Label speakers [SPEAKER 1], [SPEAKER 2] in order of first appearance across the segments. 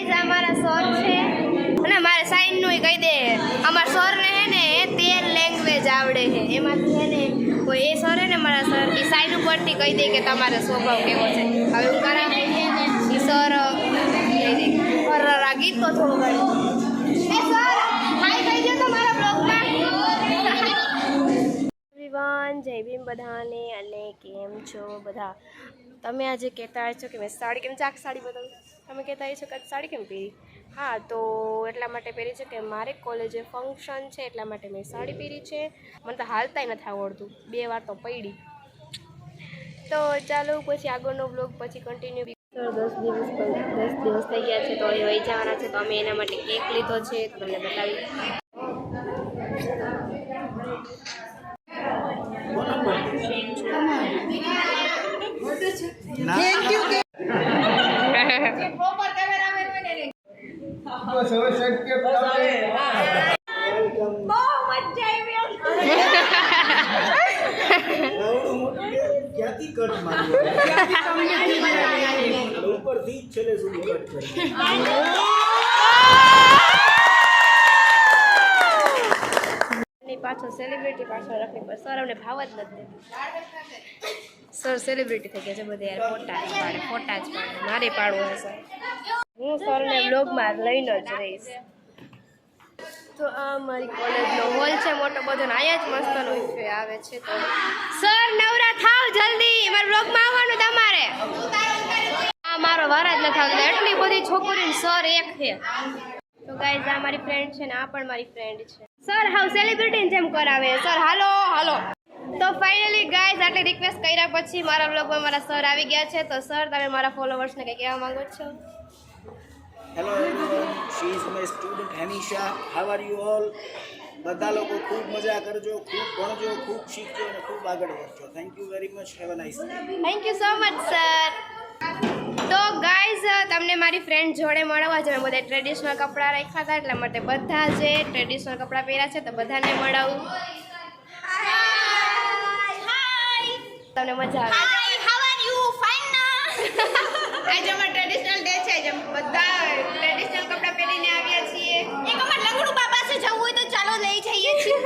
[SPEAKER 1] Guys આ મારા sir છે. અને મારે સાઈનનું કહી દે, અમારા સરને હે ને તેર લેંગ્વેજ આવડે છે. એમાંથી હે ને કોઈ એ સર હે ને મારા સર એ સાઈન ઉપરથી કહી દે કે તમારો સ્વભાવ કેવો છે. હવે હું કરાવે? એ સર અરર ગીત તો થોડું એ સર હાય કહી જય ભીમ બધાને. અને કેમ છો બધા? તમે આજે કહેતા છો કે મેં સાડી કેમ ચાક સાડી બતાવું તમે કહેતા છો કે સાડી કેમ પહેરી? હા, તો એટલા માટે પહેરી છે કે મારે કોલેજે ફંક્શન છે, એટલા માટે મેં સાડી પહેરી છે. મને તો હાલતાય નથી આવડતું. બે વાર તો પડી. તો ચાલો, પછી આગળનો બ્લોગ પછી કન્ટિન્યુ દસ દિવસ દસ દિવસ થઈ ગયા છે, તો અહીં વહી જવાના છે, તો અમે એના માટે કેક લીધો છે તમને બતાવી
[SPEAKER 2] બસ હવે સાહેબ કે ક્યાંથી કટ માર્યો? ઉપરથી જ છેલ્લે સુધી કટ કરી
[SPEAKER 1] ની પાછળ સેલિબ્રિટી પાછળ રાખવી પડે સર અમને ભાવ જ નથી. સર સેલિબ્રિટી થઈ ગયા છે બધા યાર, ફોટા જ પાડે, ફોટા જ પાડે, મારે પાડવો હે સર. હું સરને બ્લોગમાં લઈને જ રહીશ. તો આ મારી કોલેજનો હોલ છે, મોટો બધો ને અહીંયા જ મસ્તનો ઇફે આવે છે, તો. સર, નવરા થાવ જલ્દી, મારા બ્લોગમાં આવવાનું તમારે. આ મારો વારા જ નથી આવતો, એટલી બધી છોકરીને સર એક છે. તો ગાઈઝ આ મારી ફ્રેન્ડ છે ને, આ પણ મારી ફ્રેન્ડ છે. સર હાઉ સેલિબ્રિટી જેમ કરાવે. સર, હાલો હાલો. તો ફાઇનલી ગાઈઝ આટલી રિક્વેસ્ટ કર્યા પછી મારા બ્લોગમાં મારા સર આવી ગયા છે. તો સર તમે મારા ફોલોવર્સને કંઈ કહેવા માંગો છો?
[SPEAKER 2] Hello she is my student Henisha how are you all બધા લોકો ખૂબ મજા કરજો ખૂબ ભણજો ખૂબ શીખજો અને ખૂબ આગળ વધજો. Thank you very much have a nice
[SPEAKER 1] thank you so much sir તો ગાઈઝ તમને મારી ફ્રેન્ડ જોડે મળવા છે મેં બધા ટ્રેડિશનલ કપડાં રાખ્યા હતા એટલા માટે બધા જે ટ્રેડિશનલ કપડાં પહેર્યા છે તો બધાને મળાવું. તમને મજા આવે.
[SPEAKER 3] How are you? Fine ના?
[SPEAKER 1] આજે અમાર ટ્રેડિશનલ ડે છે જેમ બધા ટ્રેડિશનલ કપડાં પહેરીને આવ્યા છીએ.
[SPEAKER 3] એક અમાર લંગડુ બાબા પાસે જવું હોય તો ચાલો લઈ જઈએ છીએ.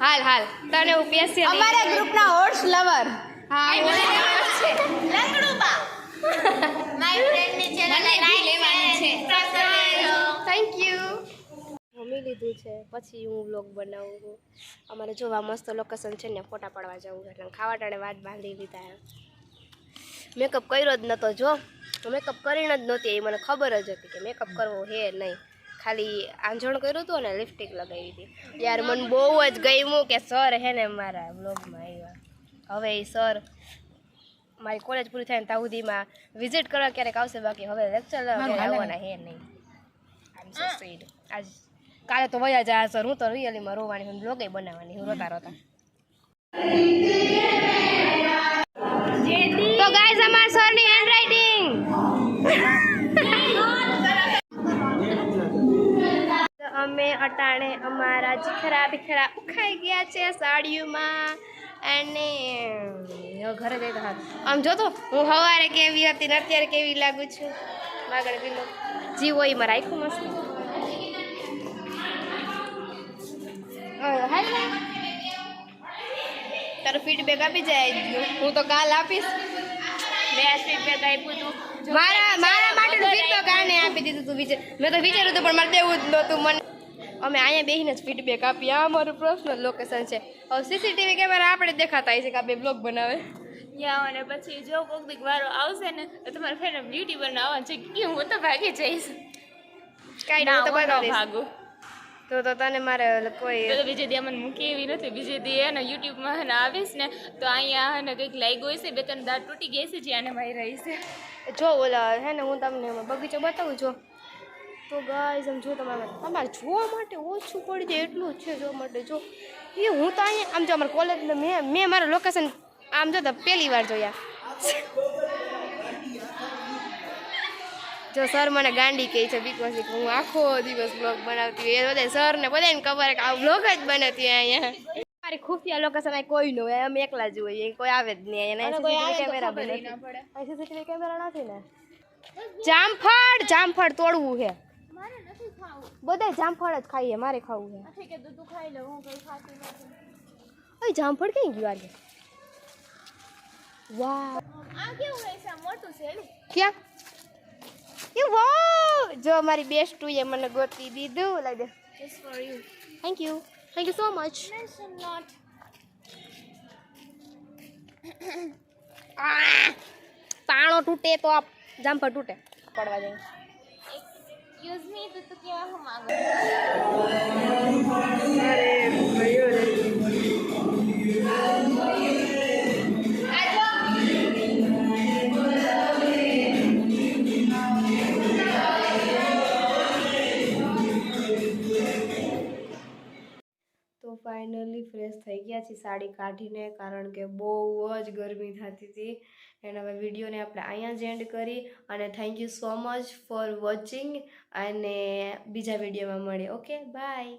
[SPEAKER 1] હાલ હાલ. તને હું
[SPEAKER 3] અમારા ગ્રુપના હોર્સ લવર
[SPEAKER 1] હા
[SPEAKER 3] લંગડુ બા. માય ફ્રેન્ડની ચેનલ લાઈક લેવાની છે.
[SPEAKER 1] થેન્ક યુ જમી લીધું છે. પછી હું વ્લોગ બનાવું. છું અમારે જોવા મસ્ત લોકેશન છે ને ફોટા પાડવા જવું એટલે ખાવા ટાણે વાત બાંધી લીધા મેકઅપ કર્યો જ નહોતો જો. મેકઅપ કરીને જ નહોતી એ મને ખબર જ હતી કે મેકઅપ કરવો હે નહીં. ખાલી આંજણ કર્યું હતું ને લિપસ્ટિક લગાવી હતી. યાર મને બહુ જ ગમ્યું કે સર હે ને મારા વ્લોગમાં આવ્યા. હવે એ સર મારી કોલેજ પૂરી થાય ને ત્યાં સુધીમાં વિઝિટ કરવા ક્યારેક આવશે. બાકી હવે લેક્ચર આવવાના હે નહીં. આમ સો સ્વીટ આજ કાલે તો વયા જાય સર. હું તો રિયલીમાં રોવાની હું બ્લોગે બનાવવાની હું રોતા રોતા. તો ગાઈઝ અમાર સરની હેન્ડરાઇટિંગ અમે અટાણે અમારા જીખરા બિખરા ઉખાઈ ગયા છે સાડીઓમાં. અને ઘરે જઈ તો આમ જો તો હું સવારે કેવી હતી ને અત્યારે કેવી લાગુ છું? આગળ પેલો જીવો એમાં રાખ્યું મસ્ત. તારું ફીડબેક આપી જાય. હું તો કાલ આપીશ.
[SPEAKER 3] મેં આ ફીડબેક આપ્યું હતું
[SPEAKER 1] મારા મારા માટે ફીડબેક આને આપી દીધું તું વિચાર મેં તો વિચાર્યું હતું પણ મારે દેવું જ નહોતું મને. અમે અહીંયા બેસીને જ ફીડબેક આપી આ અમારું પર્સનલ લોકેશન છે. હવે સીસીટીવી કેમેરા આપણે દેખાતા છે કે આ બે બ્લોગ બનાવે.
[SPEAKER 3] યા અને પછી જો કોક દીક વારો આવશે ને તો તમારા ફ્રેન્ડ બ્યુટી બનાવવાનું છે કે હું તો ભાગી જઈશ.
[SPEAKER 1] કાંઈ
[SPEAKER 3] ના
[SPEAKER 1] હું તો
[SPEAKER 3] ભાગું.
[SPEAKER 1] તો તો તને મારે કોઈ
[SPEAKER 3] બીજે દી અમને મૂકી એવી નથી. બીજે દી હે ને યુટ્યુબમાં હે ને આવીશ ને તો અહીંયા હે ને કંઈક લાગ્યું હશે બે ત્રણ દાંત તૂટી ગઈ છે જ્યાં ને મારી રહી છે
[SPEAKER 1] જો ઓલા હે ને હું તમને બગીચો બતાવું જો. તો ગાઈઝ આમ જો તમારે તમારે જોવા માટે ઓછું પડી જાય એટલું જ છે જોવા માટે જો. એ હું તો અહીંયા આમ જો અમારા કોલેજ મેં મેં મારું લોકેશન આમ જો તો પહેલી વાર જોયા. જો સર મને ગાંડી કહે છે બીકોઝ હું આખો દિવસ બ્લોગ બનાવતી હોય એ બધા સર ને બધાને ખબર કે આ બ્લોગ જ બનાવતી હોય અહીંયા. મારી ખુફિયા લોકેશન અહીં કોઈ ન હોય અમે એકલા જ હોઈએ કોઈ આવે જ નહીં અહીંયા.
[SPEAKER 3] અને
[SPEAKER 1] કેમેરા
[SPEAKER 3] ખબર
[SPEAKER 1] બી
[SPEAKER 3] ય ના
[SPEAKER 1] નથી
[SPEAKER 3] પડે.
[SPEAKER 1] અહીં સીસીટીવી કેમેરા નથી ને. જામફળ જામફળ તોડવું છે.
[SPEAKER 3] મારે
[SPEAKER 1] બધા જામફળ જ ખાઈએ મારે ખાવું છે.
[SPEAKER 3] નથી કે તું ખાઈ લે હું કઈ ખાતી નથી.
[SPEAKER 1] ઓય જામફળ ક્યાં ગયું આજે? વાહ.
[SPEAKER 3] આ કેવું આ મોટું છે
[SPEAKER 1] ક્યાં? એ વાહ જો મારી બેસ્ટ એ મને ગોતી દીધું. લાઈ દે
[SPEAKER 3] just for you
[SPEAKER 1] thank you thank you so much
[SPEAKER 3] mention not
[SPEAKER 1] પાણો તૂટે તો આપ જામફળ તૂટે. પડવા જાય
[SPEAKER 3] એક્સક્યુઝ મી તો તું કેવા હું માંગુ
[SPEAKER 1] તો ગયા છીએ સાડી કાઢીને, કારણ કે બહુ જ ગરમી થતી હતી. એને હવે વિડીયોને આપણે અહીંયા જ એન્ડ કરી અને thank you so much for watching અને બીજા વિડીયોમાં મળીએ. Okay bye